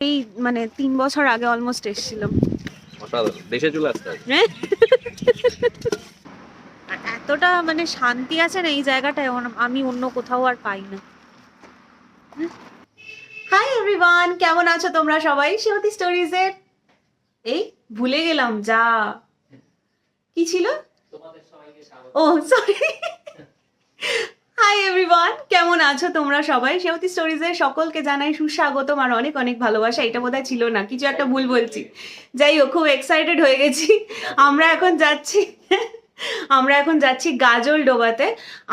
এই মানে তিন বছর আগে অলমোস্ট এসেছিলাম অসাধারণ দেশে চলে আসতে হ্যাঁ? এতটা মানে শান্তি আছে না এই জায়গাটায় আমি অন্য কোথাও আর পাই না। হাই এভরিওয়ান কেমন আছো তোমরা সবাই? শিবতী স্টোরিজের এই ভুলে গেলাম যা। কি ছিল? ও সরি হাই এভরিওয়ান কেমন আছো তোমরা সবাই? সেবতী স্টোরিজের সকলকে জানাই সুস্বাগতম আর অনেক অনেক ভালোবাসা। এটা বোধহয় ছিল না, কিছু একটা ভুল বলছি। যাই হোক, খুব এক্সাইটেড হয়ে গেছি। আমরা এখন যাচ্ছি, আমরা এখন যাচ্ছি গাজল ডোবাতে।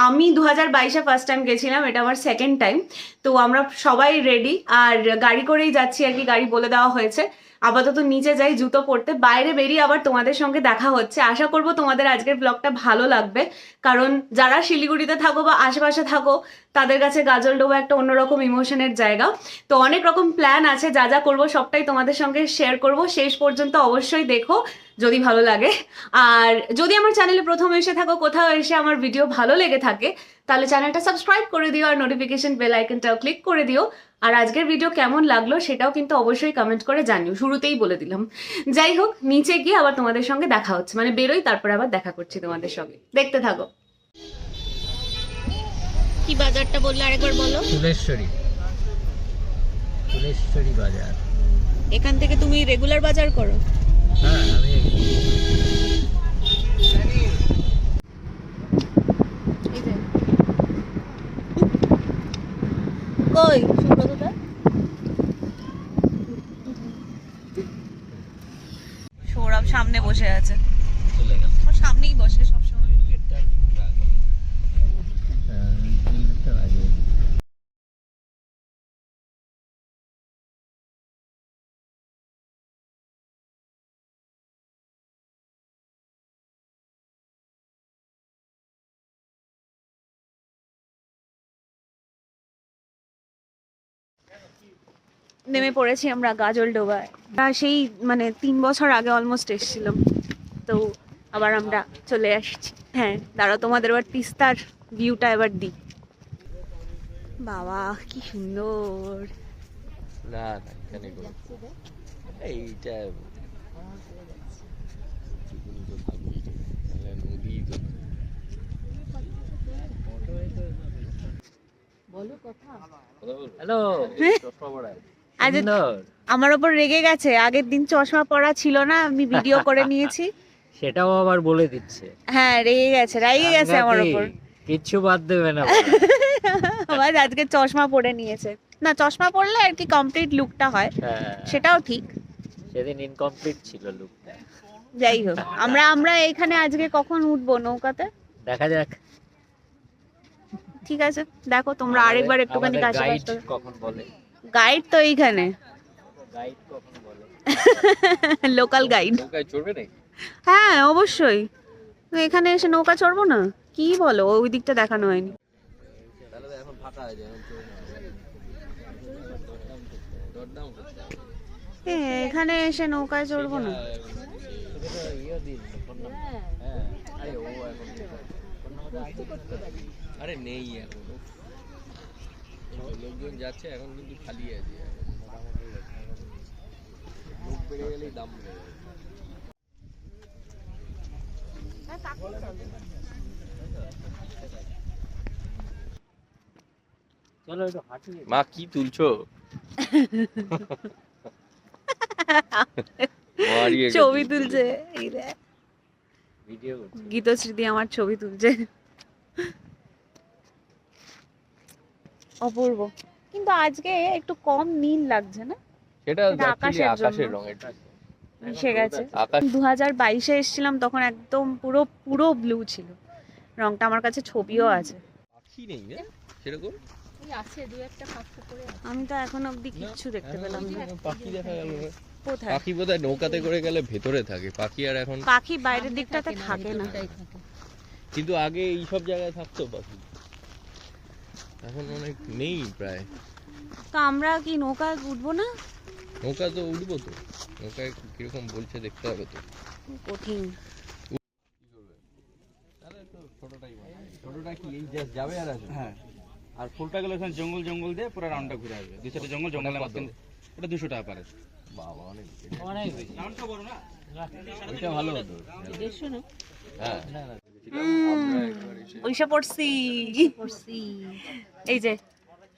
আমি দু হাজার বাইশে ফার্স্ট টাইম গেছিলাম, এটা আমার সেকেন্ড টাইম তো আমরা সবাই রেডি আর গাড়ি করেই যাচ্ছি আর কি, গাড়ি বলে দেওয়া হয়েছে। আপাতত নিচে যাই, জুতো পরতে। বাইরে বেরিয়ে আবার তোমাদের সঙ্গে দেখা হচ্ছে। আশা করব তোমাদের আজকের ব্লগটা ভালো লাগবে। কারণ যারা শিলিগুড়িতে থাকো বা আশেপাশে থাকো, তাদের কাছে গাজলডোবা একটা অন্যরকম ইমোশনের জায়গা। তো অনেক রকম প্ল্যান আছে, যা যা করব সবটাই তোমাদের সঙ্গে শেয়ার করব। শেষ পর্যন্ত অবশ্যই দেখো, যদি ভালো লাগে। আর যদি আমার চ্যানেলে প্রথম এসে থাকো, কোথাও এসে আমার ভিডিও ভালো লেগে থাকে, তাহলে চ্যানেলটা সাবস্ক্রাইব করে দিও আর নোটিফিকেশন বেল আইকনটাও ক্লিক করে দিও। আর আজকের ভিডিও কেমন লাগল সেটাও কিন্তু অবশ্যই কমেন্ট করে জানিও। শুরুতেই বলে দিলাম। যাই হোক নিচে গিয়ে আবার তোমাদের সঙ্গে দেখা হচ্ছে। মানে বেরোই তারপর আবার দেখা করছি তোমাদের সঙ্গে। দেখতে থাকো। কি বাজারটা বললে আরেকবার বলো? ফুলেশ্বরী ফুলেশ্বরী বাজার। এখান থেকে তুমি রেগুলার বাজার করো? হ্যাঁ আমি কই সুব্রতদা সৌরভ সামনে বসে আছে চলে গেল ওর সামনেই বসে সবসময় গেটটার আগে হ্যাঁ, গেটটার আগে নেমে পড়েছি আমরা গাজল ডোবায়। সেই মানে তিন বছর আগে অলমোস্ট এসেছিলাম। তো আবার আমরা চলে আসছি। হ্যাঁ দাঁড়াও তোমাদের এবার তিস্তার ভিউটা এবার দিই। বাবা কি সুন্দর। না এইটা হ্যালো চশমা পড়ায়। আজ আমার ওপর রেগে গেছে। আগের দিন চশমা পরা ছিল না আমি ভিডিও করে নিয়েছি। সেটাও আবার বলে দিচ্ছে। হ্যাঁ রেগে গেছে রেগে গেছে আমার। ওপর। কিচ্ছু বাদ দেবে না। আবার আজকে চশমা পরে নিয়েছে। না চশমা পরলে আর কি কমপ্লিট লুকটা হয়। হ্যাঁ। সেটাও ঠিক। সেদিন ইনকমপ্লিট ছিল লুকটা যাই হোক আমরা আমরা এখানে আজকে কখন উঠবো নৌকাতে? দেখা যাক। ঠিক আছে দেখো তোমরা আরেকবার একটুখানি কাছে কখন বলে। গাইড তো এইখানে। গাইড বলে লোকাল গাইড নৌকায় চড়বে নাকি? হ্যাঁ অবশ্যই। এখানে এসে নৌকা চড়বো না? কি বলো? ওই দিকটা দেখানো হয়নি। এখন এসে নৌকায় চড়বো না। হ্যাঁ আরে নেই এখন। লোকজন যাচ্ছে এখন কিন্তু খালি আছে। লোক বেড়ে গেলেই দাম বেড়ে যাবে। মা কি তুলছো? ছবি তুলছে। ভিডিও গীতশ্রীদি আমার ছবি তুলছে। অপূর্ব। কিন্তু আজকে একটু কম নীল লাগছে না? সেটা আকাশের আকাশের রং এটা মিশে গেছে। আকাশ দু হাজার বাইশে এসেছিলাম তখন একদম পুরো পুরো ব্লু ছিল। রংটা আমার কাছে ছবিও আছে। পাখি নেই না? সেরকম? আমি তো এখন অবধি কিচ্ছু দেখতে পেলাম না। পাখি দেখা গেল কোথায়? পাখি বোধহয় নৌকাতে করে গেলে ভেতরে থাকে। পাখি আর এখন পাখি বাইরের দিকটাতে থাকে না। কিন্তু আগে এই সব জায়গায় থাকতো পাখি। এখন অনেক নেই প্রায়। তো আমরা কি নৌকা উঠবো না? নৌকা তো উঠবো তো। নৌকায় কীরকম বলছে দেখতে হবে তো। কঠিন। তাহলে তো ছোটটাই ছোটটা কি এই জাস্ট যাবে আর আসবে? হ্যাঁ। আর ফুলটা গেলে ওখানে জঙ্গল জঙ্গল দিয়ে পুরো রাউন্ডটা ঘুরে আসবে। দুই সাইডে জঙ্গল জঙ্গলের মাঝখানে ওটা দুশো টাকা পারে। বাবা অনেক অনেক বেশি। ওইটা ভালো হতো। দেড়শো না? হ্যাঁ। না না। ওইসে পড়ছি। এই যে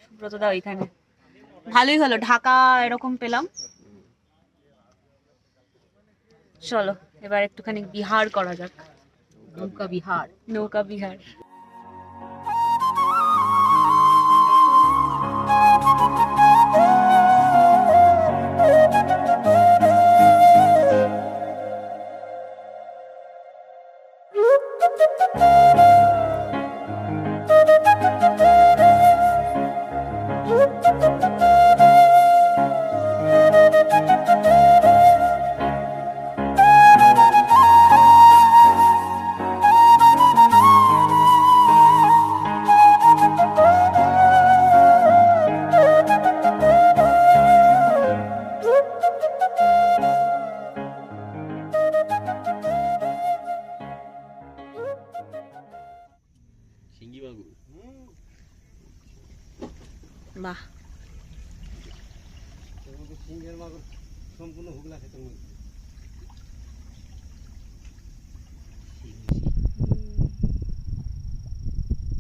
সুব্রতদা ওইখানে ভালোই হলো ঢাকা এরকম পেলাম। চলো এবার একটুখানি বিহার করা যাক। নৌকা বিহার। নৌকা বিহার। বাহ।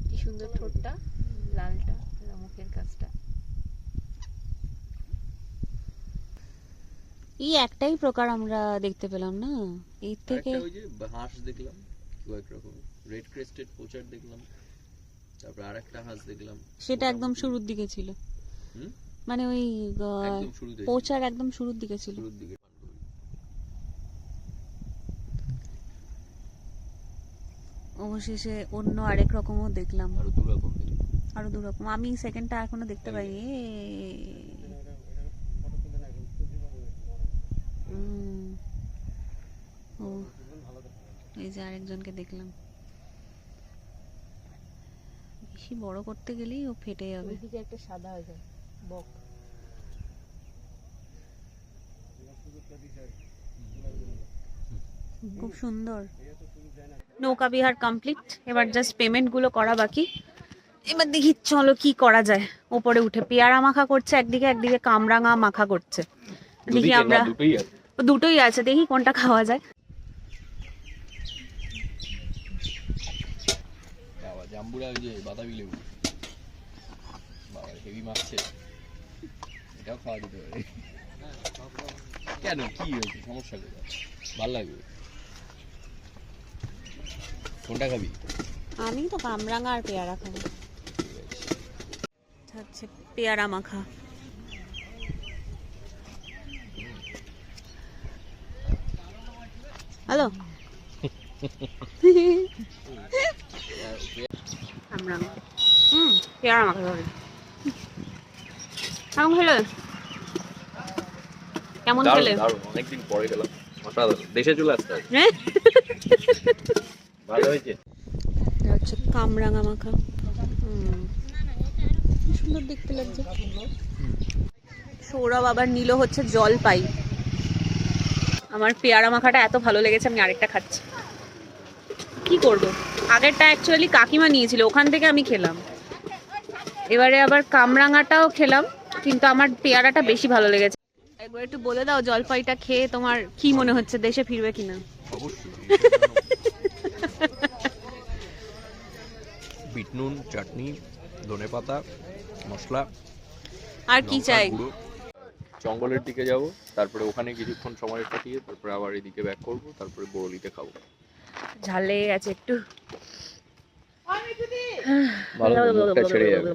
কি সুন্দর ঠোঁটটা লালটা মুখের কাজটা। এই একটাই প্রকার আমরা দেখতে পেলাম না? এর থেকে ওই যে হাঁস দেখলাম কয়েক রকম রেড ক্রেস্টেড পোচার দেখলাম। তারপর আরেকটা হাঁস দেখলাম। সেটা একদম শুরুর দিকে ছিল। মানে ওই পৌঁছার একদম শুরুর দিকে ছিল। শুরুর দিকে অবশেষে অন্য আরেক রকমও দেখলাম। আরও দু রকম আরও দু রকম। আমি সেকেন্ডটা এখনও দেখতে পাইনি। উম। ও এই যে আরেকজনকে দেখলাম। বেশি বড় করতে গেলেই ও ফেটে যাবে। ওইদিকে একটা সাদা হয়ে যায় বক। খুব সুন্দর। নৌকা বিহার কমপ্লিট এবার জাস্ট পেমেন্টগুলো করা বাকি। এবার দেখি চলো কি করা যায়। ওপরে উঠে পেয়ারা মাখা করছে একদিকে একদিকে কামরাঙা মাখা করছে। দেখি আমরা দুটোই আছে দেখি কোনটা খাওয়া যায় বাবা জাম্বুরা ওই যে বাতাবি লেবু। বাবা হেভি মাখছে এটাও খাওয়া যেতে পারে। কেন? কি হয়েছে? সমস্যা কোথায়? ভালো লাগবে? কোনটা খাবি? আমি তো কামরাঙা আর পেয়ারা খাব। হচ্ছে পেয়ারা মাখা। হ্যালো? কামরাঙা হুম পেয়ারা মাখা ধরে কেমন খেলে। কেমন খেলে অনেকদিন পরে গেলাম দেশে চলে আসতে হ্যাঁ। ভালো হয়েছে? হচ্ছে কামরাঙা মাখা। সুন্দর দেখতে লাগছে। সৌরভ আবার নিল হচ্ছে জল পাই আমার পেয়ারা মাখাটা এত ভালো লেগেছে আমি আরেকটা খাচ্ছি। কি করব? আগেরটা অ্যাকচুয়ালি কাকিমা নিয়েছিল ওখান থেকে আমি খেলাম। এবারে আবার কামরাঙাটাও খেলাম কিন্তু আমার পেয়ারাটা বেশি ভালো লেগেছে। একবার একটু বলে দাও জলপাইটা খেয়ে তোমার কি মনে হচ্ছে দেশে ফিরবে কিনা? বিট নুন চাটনি ধনে পাতা মশলা আর কি চাই? জঙ্গলের দিকে যাব তারপরে ওখানে কিছুক্ষণ সময় কাটিয়ে তারপরে আবার এদিকে ব্যাক করব তারপরে বরলিতে খাব। ঝাল লেগে গেছে একটু। ভালো মুখটা ছেড়ে যাবে।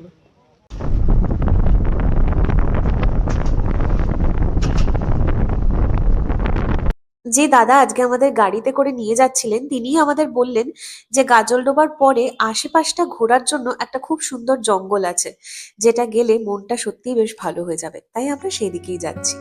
যে দাদা আজকে আমাদের গাড়িতে করে নিয়ে যাচ্ছিলেন তিনিই আমাদের বললেন যে গাজলডোবার পরে আশেপাশটা ঘোরার জন্য একটা খুব সুন্দর জঙ্গল আছে যেটা গেলে মনটা সত্যিই বেশ ভালো হয়ে যাবে। তাই আমরা সেই দিকেই যাচ্ছি।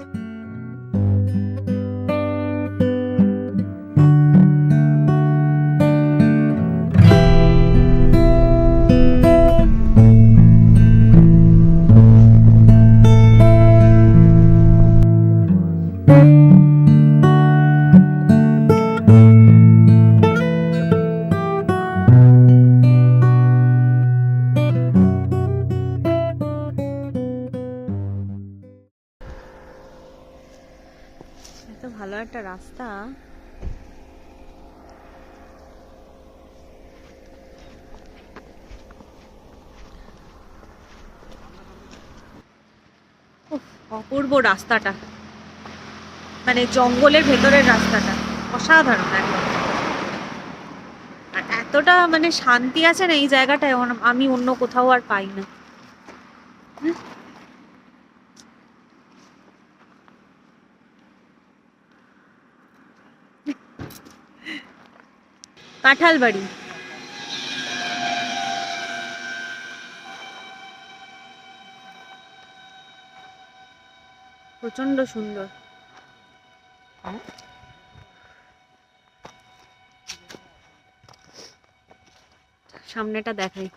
অপূর্ব রাস্তাটা। মানে জঙ্গলের ভেতরের রাস্তাটা। অসাধারণ আর এতটা মানে শান্তি আছে না এই জায়গাটায় আমি অন্য কোথাও আর পাই না। কাঁঠাল বাড়ি। প্রচণ্ড সুন্দর। সামনেটা দেখাই।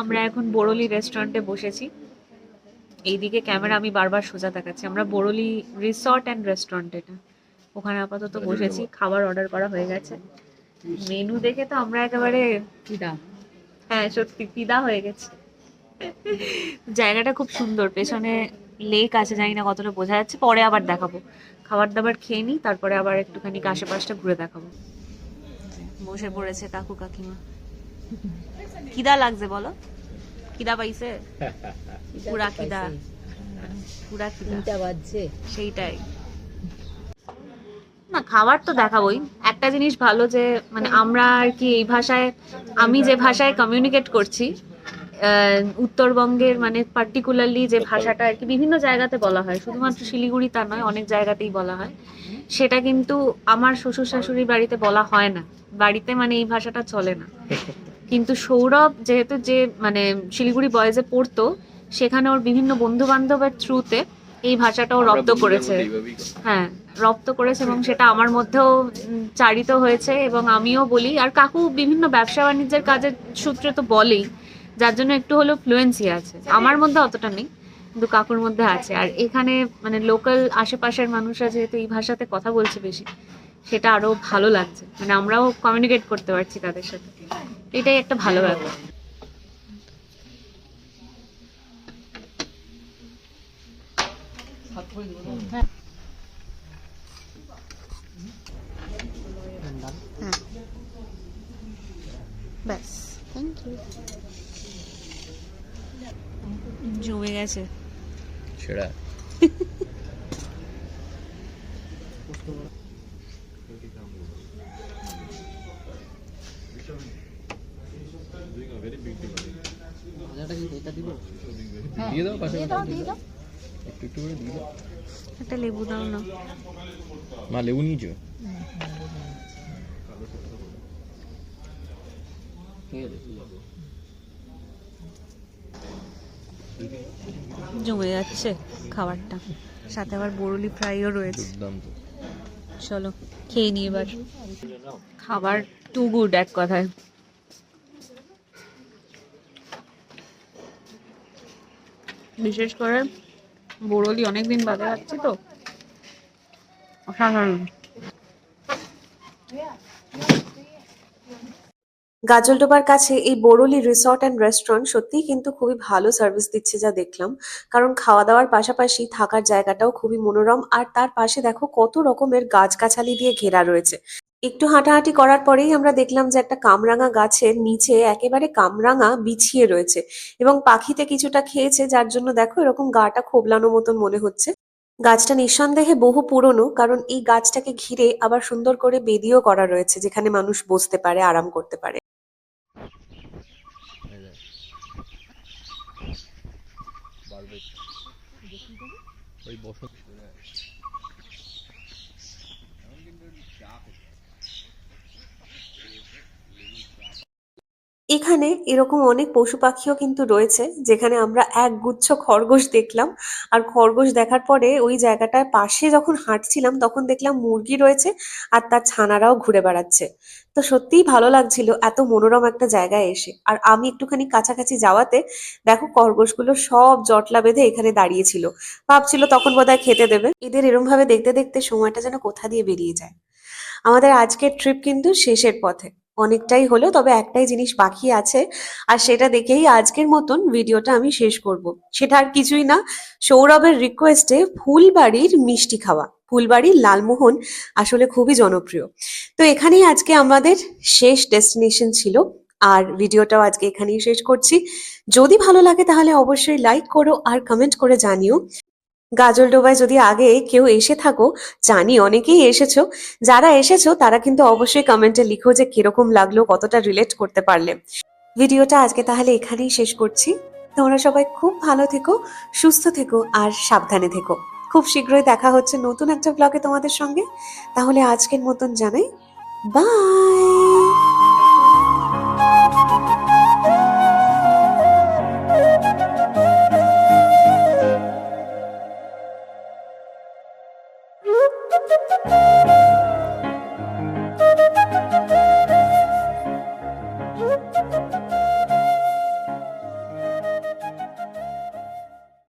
আমরা এখন বোরলি রেস্টুরেন্টে বসেছি। এইদিকে ক্যামেরা আমি বারবার সোজা দেখাচ্ছি। আমরা বোরলি রিসর্ট অ্যান্ড রেস্টুরেন্ট এটা। ওখানে আপাতত বসেছি খাবার অর্ডার করা হয়ে গেছে। মেনু দেখে তো আমরা একেবারে ফিদা হ্যাঁ সত্যি ফিদা হয়ে গেছে। জায়গাটা খুব সুন্দর পেছনে লেক আছে জানি না কতটা বোঝা যাচ্ছে। পরে আবার দেখাবো। খাবার দাবার খেয়ে নিই তারপরে আবার একটুখানি আশেপাশটা ঘুরে দেখাবো। বসে পড়েছে কাকু কাকিমা। কিদা লাগছে বলো। কিদা পাইছে? পুরা কিদা? পুরা কিদা? বাজছে। সেইটাই। না খাবার তো দেখাবোই। একটা জিনিস ভালো যে মানে আমরা আর কি এই ভাষায় আমি যে ভাষায় কমিউনিকেট করছি উত্তরবঙ্গের মানে পার্টিকুলারলি যে ভাষাটা আর কি বিভিন্ন জায়গাতে বলা হয়। শুধুমাত্র শিলিগুড়ি তা নয় অনেক জায়গাতেই বলা হয়। সেটা কিন্তু আমার শ্বশুর শাশুড়ির বাড়িতে বলা হয় না। বাড়িতে মানে এই ভাষাটা চলে না। কিন্তু সৌরভ যেহেতু যে মানে শিলিগুড়ি বয়েজে পড়তো সেখানে ওর বিভিন্ন বন্ধু বান্ধবের থ্রুতে এই ভাষাটাও রপ্ত করেছে। হ্যাঁ রপ্ত করেছে এবং সেটা আমার মধ্যেও চারিত হয়েছে এবং আমিও বলি। আর কাকু বিভিন্ন ব্যবসা বাণিজ্যের কাজের সূত্রে তো বলেই যার জন্য একটু হলেও ফ্লুয়েন্সি আছে। আমার মধ্যে অতটা নেই কিন্তু কাকুর মধ্যে আছে। আর এখানে মানে লোকাল আশেপাশের মানুষরা যেহেতু এই ভাষাতে কথা বলছে বেশি সেটা আরও ভালো লাগছে। মানে আমরাও কমিউনিকেট করতে পারছি তাদের সাথে। এটাই একটা ভালো ব্যাপার। ব্যাস থ্যাংক ইউ জমে গেছে। সেরা ভাজাটা কি এটা দিব দিয়ে দাও পাশে একটু একটু করে দিয়ে দাও। একটা লেবু দাও না। মা লেবু নিয়েছো জমে যাচ্ছে খাবারটা। সাথে আবার বরুলি ফ্রাইও রয়েছে। চলো খেয়ে নি এবার। খাবার টু গুড এক কথায়। বিশেষ করে বরলি অনেকদিন বাদে খাচ্ছি তো। অসাধারণ। গাজলডোবার কাছে এই বোরলি রিসর্ট অ্যান্ড রেস্টুরেন্ট সত্যিই কিন্তু খুবই ভালো সার্ভিস দিচ্ছে যা দেখলাম। কারণ খাওয়া দাওয়ার পাশাপাশি থাকার জায়গাটাও খুবই মনোরম আর তার পাশে দেখো কত রকমের গাছগাছালি দিয়ে ঘেরা রয়েছে। একটু হাঁটাহাঁটি করার পরেই আমরা দেখলাম যে একটা কামরাঙা গাছের নিচে একেবারে কামরাঙা বিছিয়ে রয়েছে এবং পাখিতে কিছুটা খেয়েছে, যার জন্য দেখো এরকম গাটা খোবলানো মতন মনে হচ্ছে। গাছটা নিঃসন্দেহে বহু পুরনো, কারণ এই গাছটাকে ঘিরে আবার সুন্দর করে বেদিও করা রয়েছে, যেখানে মানুষ বসতে পারে, আরাম করতে পারে। বসত এখানে এরকম অনেক পশু পাখিও কিন্তু রয়েছে, যেখানে আমরা এক গুচ্ছ খরগোশ দেখলাম। আর খরগোশ দেখার পরে ওই জায়গাটার পাশে যখন হাঁটছিলাম, তখন দেখলাম মুরগি রয়েছে আর তার ছানারাও ঘুরে বেড়াচ্ছে। তো সত্যিই ভালো লাগছিল এত মনোরম একটা জায়গায় এসে। আর আমি একটুখানি কাছাকাছি যাওয়াতে দেখো খরগোশগুলো সব জটলা বেঁধে এখানে দাঁড়িয়েছিল ভাবছিল তখন বোধহয় খেতে দেবে। এদের এরম ভাবে দেখতে দেখতে সময়টা যেন কোথা দিয়ে বেরিয়ে যায়। আমাদের আজকের ট্রিপ কিন্তু শেষের পথে। অনেকটাই হলো, তবে একটাই জিনিস বাকি আছে। আর সেটা দেখেই আজকের মতন ভিডিওটা আমি শেষ করব। সেটা আর কিছুই না, সৌরভের রিকোয়েস্টে ফুলবাড়ির মিষ্টি খাওয়া। ফুলবাড়ির লালমোহন আসলে খুবই জনপ্রিয়। তো এখানেই আজকে আমাদের শেষ ডেস্টিনেশন ছিল। আর ভিডিওটাও আজকে এখানেই শেষ করছি। যদি ভালো লাগে তাহলে অবশ্যই লাইক করো আর কমেন্ট করে জানিও। গাজলডোবায় যদি আগে কেউ এসে থাকো, জানি অনেকেই এসেছ। যারা এসেছ, তারা কিন্তু অবশ্যই কমেন্টে লিখো যে কীরকম লাগল, কতটা রিলেট করতে পারলে। ভিডিওটা আজকে তাহলে এখানেই শেষ করছি। তোমরা সবাই খুব ভালো থেকো, সুস্থ থেকো আর সাবধানে থেকো। খুব শীঘ্রই দেখা হচ্ছে নতুন একটা ব্লগে তোমাদের সঙ্গে। তাহলে আজকের মতন জানাই বাই